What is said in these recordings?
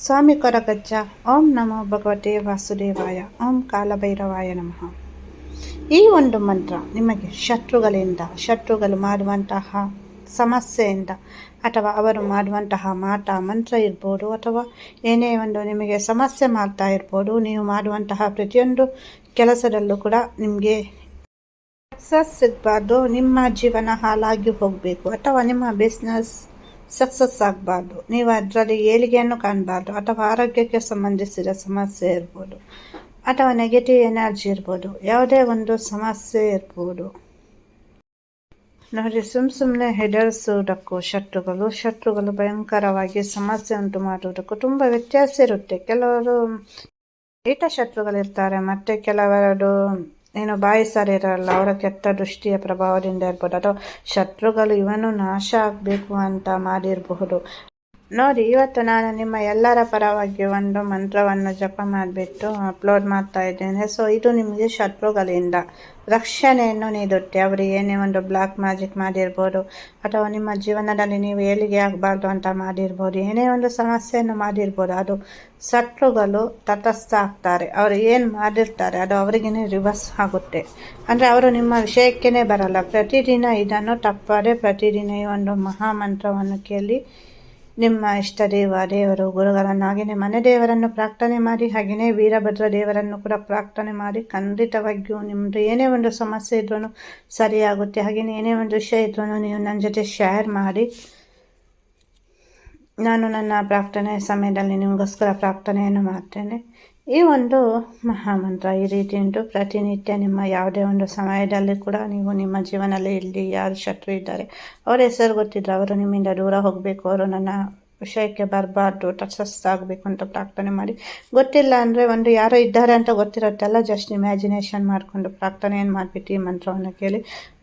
ಸ್ವಾಮಿ ಕೊರಗಜ್ಜ ಓಂ ನಮೋ ಭಗವತೆ ವಾಸುದೇವಾಯ. ಓಂ ಕಾಲಭೈರವಾಯ ನಮಃ. ಈ ಒಂದು ಮಂತ್ರ ನಿಮಗೆ ಶತ್ರುಗಳಿಂದ, ಶತ್ರುಗಳು ಮಾಡುವಂತಹ ಸಮಸ್ಯೆಯಿಂದ ಅಥವಾ ಅವರು ಮಾಡುವಂತಹ ಮಾಟ ಮಂತ್ರ ಇರ್ಬೋದು ಅಥವಾ ಏನೇ ಒಂದು ನಿಮಗೆ ಸಮಸ್ಯೆ ಮಾಡ್ತಾ ಇರ್ಬೋದು, ನೀವು ಮಾಡುವಂತಹ ಪ್ರತಿಯೊಂದು ಕೆಲಸದಲ್ಲೂ ಕೂಡ ನಿಮಗೆ ಸಕ್ಸಸ್ ಸಿಗಬಾರ್ದು. ನಿಮ್ಮ ಜೀವನ ಹಾಳಾಗಿ ಹೋಗಬೇಕು ಅಥವಾ ನಿಮ್ಮ ಬಿಸ್ನೆಸ್ ಸಕ್ಸಸ್ ಆಗಬಾರ್ದು ನೀವು ಅದರಲ್ಲಿ ಏಳಿಗೆಯನ್ನು ಕಾಣಬಾರ್ದು, ಅಥವಾ ಆರೋಗ್ಯಕ್ಕೆ ಸಂಬಂಧಿಸಿದ ಸಮಸ್ಯೆ ಇರ್ಬೋದು, ಅಥವಾ ನೆಗೆಟಿವ್ ಎನರ್ಜಿ ಇರ್ಬೋದು, ಯಾವುದೇ ಒಂದು ಸಮಸ್ಯೆ ಇರ್ಬೋದು. ನೋಡಿ, ಸುಮ್ ಸುಮ್ಮನೆ ಹೆದರಿಸುವುದಕ್ಕೂ ಶತ್ರುಗಳು ಶತ್ರುಗಳು ಭಯಂಕರವಾಗಿ ಸಮಸ್ಯೆ ಉಂಟು ಮಾಡುವುದಕ್ಕೂ ತುಂಬ ವ್ಯತ್ಯಾಸ ಇರುತ್ತೆ. ಕೆಲವರು ಶತ್ರುಗಳಿರ್ತಾರೆ, ಮತ್ತು ಕೆಲವರು ಏನು ಬಾಯಿ ಸರಿ ಇರಲ್ಲ ಅವರ ಕೆಟ್ಟ ದೃಷ್ಟಿಯ ಪ್ರಭಾವದಿಂದ ಇರ್ಬೋದು ಅಥವಾ ಶತ್ರುಗಳು ಇವನು ನಾಶ ಆಗಬೇಕು ಅಂತ ಮಾಡಿರಬಹುದು. ನೋಡಿ, ಇವತ್ತು ನಾನು ನಿಮ್ಮ ಎಲ್ಲರ ಪರವಾಗಿ ಒಂದು ಮಂತ್ರವನ್ನು ಜಪ ಮಾಡಿಬಿಟ್ಟು ಅಪ್ಲೋಡ್ ಮಾಡ್ತಾ ಇದ್ದೇನೆ. ಸೊ ಇದು ನಿಮಗೆ ಶತ್ರುಗಳಿಂದ ರಕ್ಷಣೆಯನ್ನು ನೀಡುತ್ತೆ. ಅವರು ಏನೇ ಒಂದು ಬ್ಲಾಕ್ ಮ್ಯಾಜಿಕ್ ಮಾಡಿರ್ಬೋದು, ಅಥವಾ ನಿಮ್ಮ ಜೀವನದಲ್ಲಿ ನೀವು ಏಳಿಗೆ ಆಗಬಾರ್ದು ಅಂತ ಮಾಡಿರ್ಬೋದು, ಏನೇ ಒಂದು ಸಮಸ್ಯೆಯನ್ನು ಮಾಡಿರ್ಬೋದು, ಅದು ಶತ್ರುಗಳು ತಟಸ್ಥ ಆಗ್ತಾರೆ. ಅವರು ಏನು ಮಾಡಿರ್ತಾರೆ, ಅದು ಅವರಿಗೇ ರಿವರ್ಸ್ ಆಗುತ್ತೆ. ಅಂದರೆ ಅವರು ನಿಮ್ಮ ವಿಷಯಕ್ಕೇ ಬರಲ್ಲ. ಪ್ರತಿದಿನ ಇದನ್ನು ತಪ್ಪದೆ ಪ್ರತಿದಿನ ಈ ಒಂದು ಮಹಾಮಂತ್ರವನ್ನು ಕೇಳಿ ನಿಮ್ಮ ಇಷ್ಟ ದೇವ, ದೇವರು ಗುರುಗಳನ್ನು ಹಾಗೆಯೇ ಮನೆ ದೇವರನ್ನು ಪ್ರಾರ್ಥನೆ ಮಾಡಿ, ಹಾಗೆಯೇ ವೀರಭದ್ರ ದೇವರನ್ನು ಕೂಡ ಪ್ರಾರ್ಥನೆ ಮಾಡಿ, ಖಂಡಿತವಾಗಿಯೂ ನಿಮ್ಮದು ಏನೇ ಒಂದು ಸಮಸ್ಯೆ ಇದ್ರೂ ಸರಿಯಾಗುತ್ತೆ. ಹಾಗೆಯೇ ಏನೇ ಒಂದು ವಿಷಯ ಇದ್ರೂ ನೀವು ನನ್ನ ಜೊತೆ ಶೇರ್ ಮಾಡಿ. ನಾನು ನನ್ನ ಪ್ರಾರ್ಥನೆ ಸಮಯದಲ್ಲಿ ನಿಮಗೋಸ್ಕರ ಪ್ರಾರ್ಥನೆಯನ್ನು ಮಾಡ್ತೇನೆ. ಈ ಒಂದು ಮಹಾಮಂತ್ರ, ಈ ರೀತಿ ಉಂಟು. ಪ್ರತಿನಿತ್ಯ ನಿಮ್ಮ ಯಾವುದೇ ಒಂದು ಸಮಯದಲ್ಲಿ ಕೂಡ ನೀವು ನಿಮ್ಮ ಜೀವನದಲ್ಲಿ ಇಲ್ಲಿ ಯಾರು ಶತ್ರು ಇದ್ದಾರೆ, ಅವರ ಹೆಸರು ಗೊತ್ತಿದ್ರು ಅವರು ನಿಮ್ಮಿಂದ ದೂರ ಹೋಗಬೇಕು, ಅವರು ನನ್ನ ವಿಷಯಕ್ಕೆ ಬರಬಾರ್ದು ಆಗಬೇಕು ಅಂತ ಪ್ರಾರ್ಥನೆ ಮಾಡಿ. ಗೊತ್ತಿಲ್ಲ ಅಂದರೆ ಒಂದು ಯಾರೋ ಇದ್ದಾರೆ ಅಂತ ಗೊತ್ತಿರುತ್ತಲ್ಲ ಜಸ್ಟ್ ಇಮ್ಯಾಜಿನೇಷನ್ ಮಾಡಿಕೊಂಡು ಪ್ರಾರ್ಥನೆಯನ್ನು ಮಾಡಿಬಿಟ್ಟು ಈ ಮಂತ್ರವನ್ನು ಕೇಳಿ.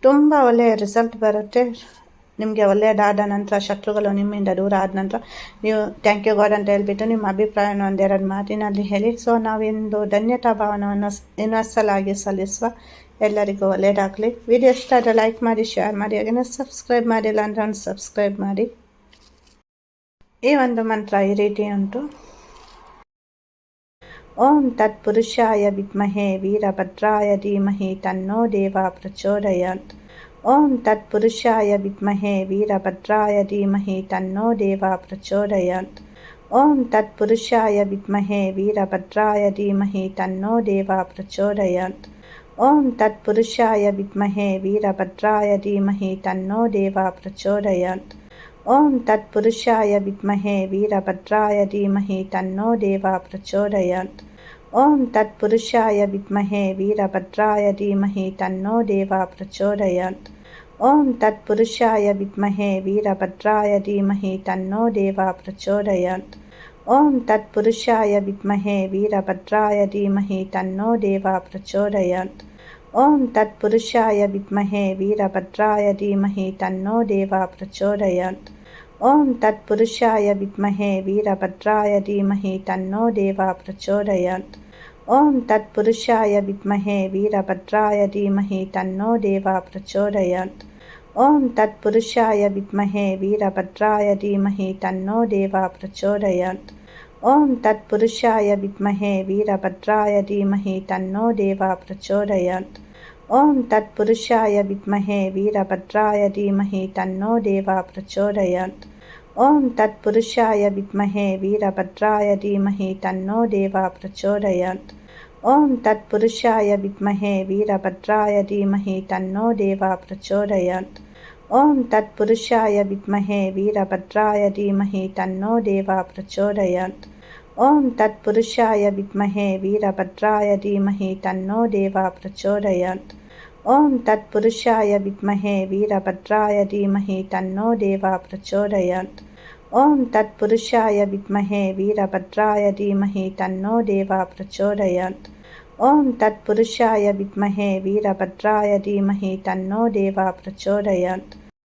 ತುಂಬ ಒಳ್ಳೆಯ ರಿಸಲ್ಟ್ ಬರುತ್ತೆ. ನಿಮಗೆ ಒಳ್ಳೆಯದಾದ ನಂತರ, ಶತ್ರುಗಳು ನಿಮ್ಮಿಂದ ದೂರ ಆದ ನಂತರ ನೀವು ಥ್ಯಾಂಕ್ ಯು ಗಾಡ್ ಅಂತ ಹೇಳಿಬಿಟ್ಟು ನಿಮ್ಮ ಅಭಿಪ್ರಾಯವನ್ನು ಒಂದೆರಡು ಮಾತಿನಲ್ಲಿ ಹೇಳಿ. ಸೊ ನಾವಿಂದು ಧನ್ಯತಾ ಭಾವನವನ್ನು ಇನ್ನೊಂದ್ಸಲಾಗಿ ಸಲ್ಲಿಸುವ ಎಲ್ಲರಿಗೂ ಒಳ್ಳೆಯದಾಗಲಿ ವಿಡಿಯೋ ಇಷ್ಟ ಆದರೆ ಲೈಕ್ ಮಾಡಿ ಶೇರ್ ಮಾಡಿ. ಹಾಗೆ ಸಬ್ಸ್ಕ್ರೈಬ್ ಮಾಡಿಲ್ಲ ಅಂದರೆ ಒಂದು ಸಬ್ಸ್ಕ್ರೈಬ್ ಮಾಡಿ. ಈ ಒಂದು ಮಂತ್ರ ಈ ರೀತಿ ಉಂಟು. ಓಂ ತತ್ಪುರುಷಾಯ ವಿದ್ಮಹೇ ವೀರಭದ್ರಾಯ ಧೀಮಹಿ ತನ್ನೋ ದೇವ ಪ್ರಚೋದಯಾತ್. ఓం తత్పురుషాయ విద్మహే వీరభద్రాయ ధీమహి తన్నో దేవ ప్రచోదయాత్. ఓం తత్పురుషాయ విద్మహే వీరభద్రాయ ధీమహి తన్నో దేవ ప్రచోదయాత్. ఓం తత్పురుషాయ విద్మహే వీరభద్రాయ ధీమహి తన్నో దేవ ప్రచోదయాత్. ఓం తత్పురుషాయ విద్మహే వీరభద్రాయ ధీమహి తన్నో దేవ ప్రచోదయాత్. ఓం తత్పురుషాయ విద్మహే వీరభద్రాయ ధీమహి తన్నో దేవ ప్రచోదయాత్. ఓం తత్పురుషాయ విద్మహే వీరభద్రాయ ధీమహి తన్నో దేవ ప్రచోదయాత్. ఓం తత్పురుషాయ విద్మహే వీరభద్రాయ ధీమహి తన్నో దేవ ప్రచోదయాత్. ఓం తత్పురుషాయ విద్మహే వీరభద్రాయ ధీమహి తన్నో దేవ ప్రచోదయాత్. ఓం తత్పురుషాయ విద్మహే వీరభద్రాయ ధీమహి తన్నో దేవ ప్రచోదయాత్. ఓం తత్పురుషాయ విద్మహే వీరభద్రాయ ధీమహి తన్నో దేవ ప్రచోదయాత్. ఓం తత్పురుషాయ విద్మహే వీరభద్రాయ ధీమహి తన్నో దేవ ప్రచోదయాత్. ఓం తత్పురుషాయ విద్మహే వీరభద్రాయ ధీమహి తన్నో దేవ ప్రచోదయాత్. ఓం తత్పురుషాయ విద్మహే వీరభద్రాయ ధీమహి తన్నో దేవ ప్రచోదయాత్. ఓం తత్పురుషాయ విద్మహే వీరభద్రాయ ధీమహి తన్నో దేవ ప్రచోదయాత్. ఓం తత్పురుషాయ విద్మహే వీరభద్రాయ ధీమహి తన్నో దేవ ప్రచోదయాత్. ఓం తత్పురుషాయ విద్మహే వీరభద్రాయ ధీమహి తన్నో దేవ ప్రచోదయాత్. ఓం తత్పురుషాయ విద్మహే వీరభద్రాయ ధీమహి తన్నో దేవ ప్రచోదయాత్. ఓం తత్పురుషాయ విద్మహే వీరభద్రాయ ధీమహి తన్నో దేవ ప్రచోదయాత్. ఓం తత్పురుషాయ విద్మహే వీరభద్రాయ ధీమహి తన్నో దేవ ప్రచోదయాత్. ఓం తత్పురుషాయ విద్మహే వీరభద్రాయ ధీమహి తన్నో దేవ ప్రచోదయాత్.